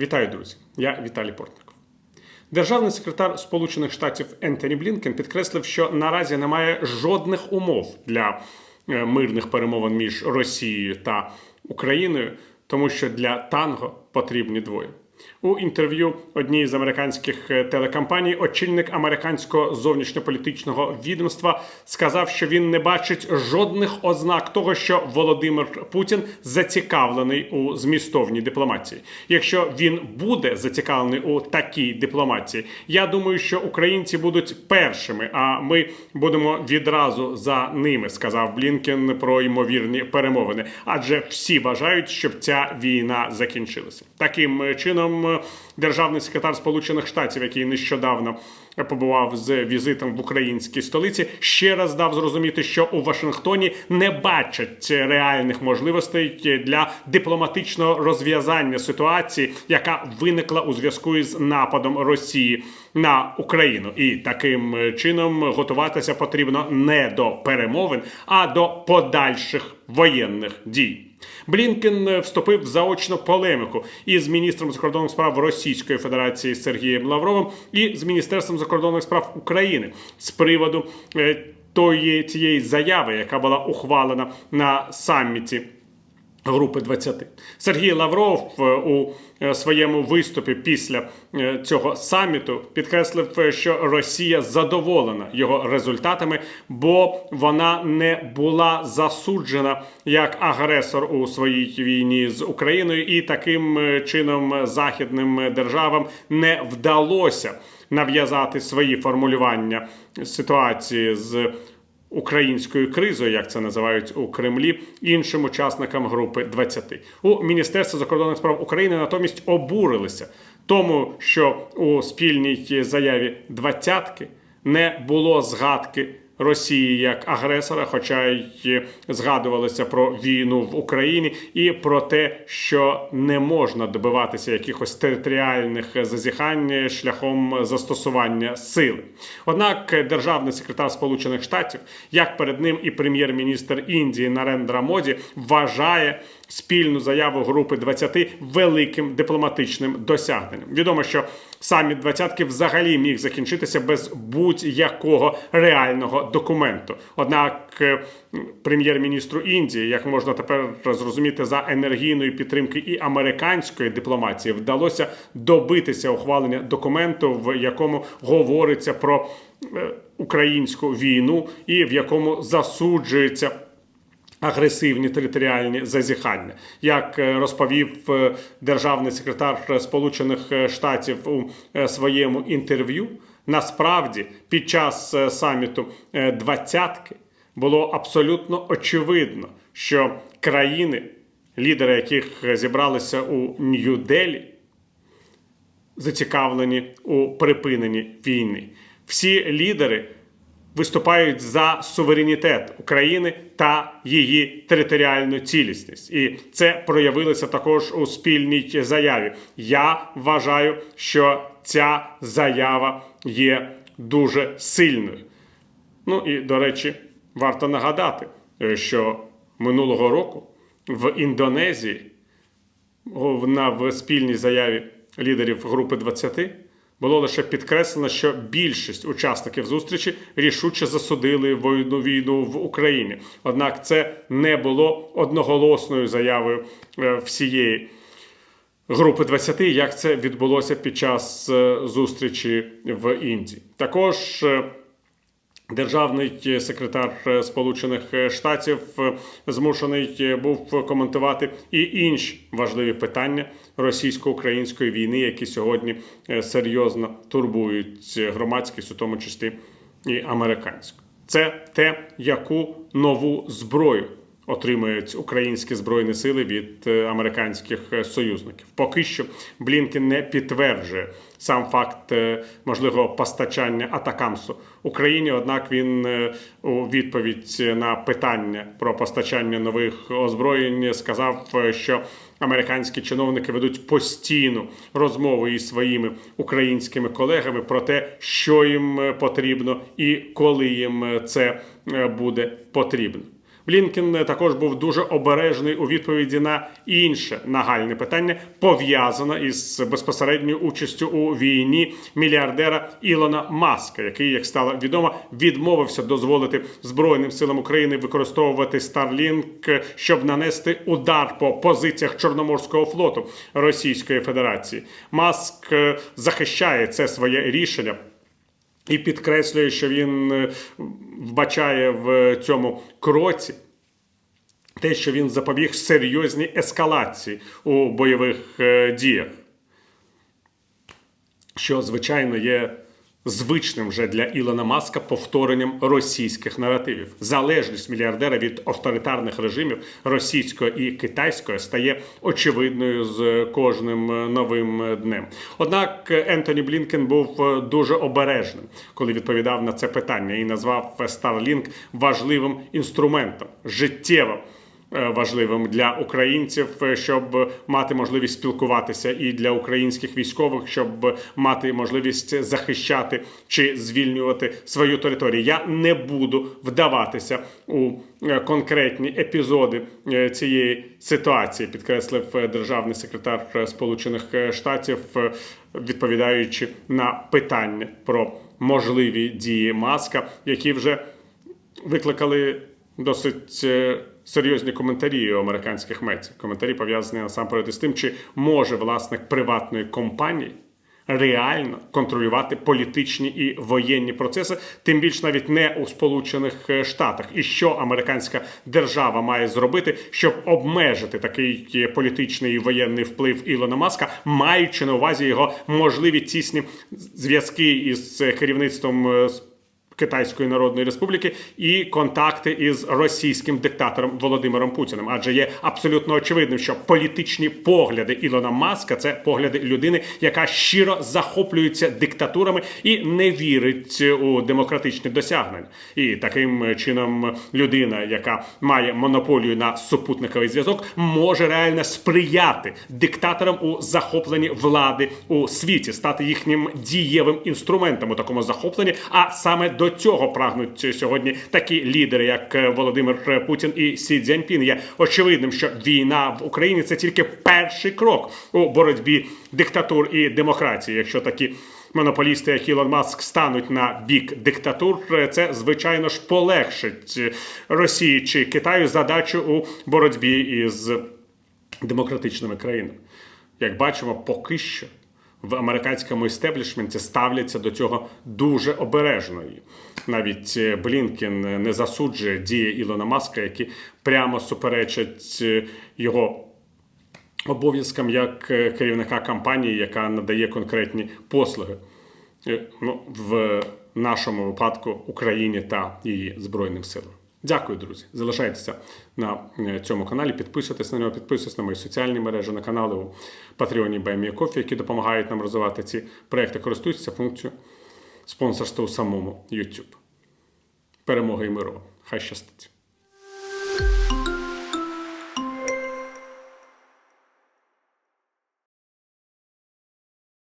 Вітаю, друзі! Я Віталій Портников. Державний секретар Сполучених Штатів Ентоні Блінкен підкреслив, що наразі немає жодних умов для е, мирних перемовин між Росією та Україною, тому що для танго потрібні двоє. У інтерв'ю одній з американських е, телекомпаній очільник американського зовнішньополітичного відомства сказав, що він не бачить жодних ознак того, що Володимир Путін зацікавлений у змістовній дипломатії. Якщо він буде зацікавлений у такій дипломатії, я думаю, що українці будуть першими, а ми будемо відразу за ними, сказав Блінкен про ймовірні перемовини. Адже всі бажають, щоб ця війна закінчилася. Таким е, чином, е, державний секретар Сполучених Штатів, який нещодавно побував з візитом в українській столиці, ще раз дав зрозуміти, що у Вашингтоні не бачать реальних можливостей для дипломатичного розв'язання ситуації, яка виникла у зв'язку із нападом Росії на Україну, і таким чином готуватися потрібно не до перемовин, а до подальших воєнних дій. Блінкен вступив в заочну полеміку із міністром закордонних справ Російської Федерації Сергієм Лавровим і з міністерством закордонних справ України з приводу е, тої цієї заяви, яка була ухвалена на саміті. Групи 20. Сергій Лавров е, у е, своєму виступі після е, цього саміту підкреслив, що Росія задоволена його результатами, бо вона не була засуджена як агресор у своїй війні з Україною, і таким чином західним державам не вдалося нав'язати свої формулювання ситуації з українською кризою, як це називають у Кремлі, іншим учасникам групи 20. У Міністерстві закордонних справ України натомість обурилися тому, що у спільній заяві двадцятки не було згадки. Росії як агресора, хоча й згадувалося про війну в Україні і про те, що не можна добиватися якихось територіальних зазіхань шляхом застосування сили. Однак державний секретар Сполучених Штатів, як перед ним і прем'єр-міністр Індії Нарендра Моді, вважає спільну заяву групи 20 великим дипломатичним досягненням. Відомо, що саміт двадцятки взагалі міг закінчитися без будь-якого реального документу. Однак е, прем'єр-міністру Індії, як можна тепер зрозуміти, за енергійної підтримки і американської дипломатії вдалося добитися ухвалення документу, в якому говориться про е, українську війну і в якому засуджується. Агресивні територіальні зазіхання, як е, розповів е, державний секретар Сполучених Штатів у е, своєму інтерв'ю, насправді під час е, саміту е, двадцятки було абсолютно очевидно, що країни, лідери яких зібралися у Нью-Делі, зацікавлені у припиненні війни. Всі лідери виступають за суверенітет України та її територіальну цілісність, і це проявилося також у спільній заяві. Я вважаю, що ця заява є дуже сильною. Ну і до речі, варто нагадати, що минулого року в Індонезії в спільній заяві лідерів групи 20 було лише підкреслено, що більшість учасників зустрічі рішуче засудили війну війну в Україні. Однак це не було одноголосною заявою е, всієї групи 20, як це відбулося під час е, зустрічі в Індії. Також е, Державний секретар е, Сполучених Штатів е, змушений е, був коментувати і інші важливі питання російсько-української війни, які сьогодні е, серйозно турбують громадськість, у тому числі і американську. Це те, яку нову зброю отримують українські збройні сили від е, американських е, союзників. Поки що Блінкен не підтверджує сам факт е, можливого постачання атакамсу Україні. Однак він у відповідь на питання про постачання нових озброєнь сказав, що американські чиновники ведуть постійну розмову із своїми українськими колегами про те, що їм потрібно і коли їм це буде потрібно. Блінкен також був дуже обережний у відповіді на інше нагальне питання, пов'язане із безпосередньою участю у війні мільярдера Ілона Маска, який, як стало відомо, відмовився дозволити Збройним силам України використовувати Starlink, щоб нанести удар по позиціях Чорноморського флоту Російської Федерації. Маск е, захищає це своє рішення. І підкреслює, що він е, вбачає в цьому кроці те, що він запобіг серйозній ескалації у бойових е, діях, що, звичайно, є звичним вже для Ілона Маска повторенням російських наративів. Залежність мільярдера від авторитарних режимів російського і китайського стає очевидною з кожним новим днем. Однак Ентоні Блінкен був дуже обережним, коли відповідав на це питання і назвав Starlink важливим інструментом, життєвим важливим для українців, е, щоб мати можливість спілкуватися, і для українських військових, щоб мати можливість захищати чи звільнювати свою територію. Я не буду вдаватися у е, конкретні епізоди е, цієї ситуації, підкреслив е, державний секретар е, Сполучених е, Штатів, е, відповідаючи на питання про можливі дії маска, які вже викликали досить е, серйозні коментарі у американських медіа. Коментарі пов'язані насамперед із тим, чи може власник приватної компанії реально контролювати політичні і воєнні процеси, тим більш навіть не у Сполучених е, Штатах. І що американська держава має зробити, щоб обмежити такий е, політичний і воєнний вплив Ілона Маска, маючи на увазі його можливі тісні зв'язки із е, керівництвом Китайської Народної Республіки і контакти із російським диктатором Володимиром Путіним. Адже є абсолютно очевидним, що політичні погляди Ілона Маска це погляди людини, яка щиро захоплюється диктатурами і не вірить у демократичні досягнення. І таким чином людина, яка має монополію на супутниковий зв'язок, може реально сприяти диктаторам у захопленні влади у світі, стати їхнім дієвим інструментом у такому захопленні. А саме до цього прагнуть сьогодні такі лідери, як е, Володимир Путін і Сі Цзяньпін. Є очевидним, що війна в Україні це тільки перший крок у боротьбі диктатур і демократії. Якщо такі монополісти, як Ілон Маск, стануть на бік диктатур, е, це звичайно ж полегшить е, Росії чи Китаю задачу у боротьбі із демократичними країнами. Як бачимо, поки що в американському істеблішменті ставляться до цього дуже обережно. Навіть е, Блінкен не засуджує дії Ілона Маска, які прямо суперечать е, його обов'язкам як е, керівника компанії, яка надає конкретні послуги. Ну, в нашому випадку Україні та її Збройним силам. Дякую, друзі. Залишайтеся на е, цьому каналі, підписуйтесь на нього, підписуйтесь на мої соціальні мережі, на канали у Патреоні Баймія які допомагають нам розвивати ці проекти. Користуйтеся функцією спонсорства у самому YouTube. Перемоги і миру. Хай щастить.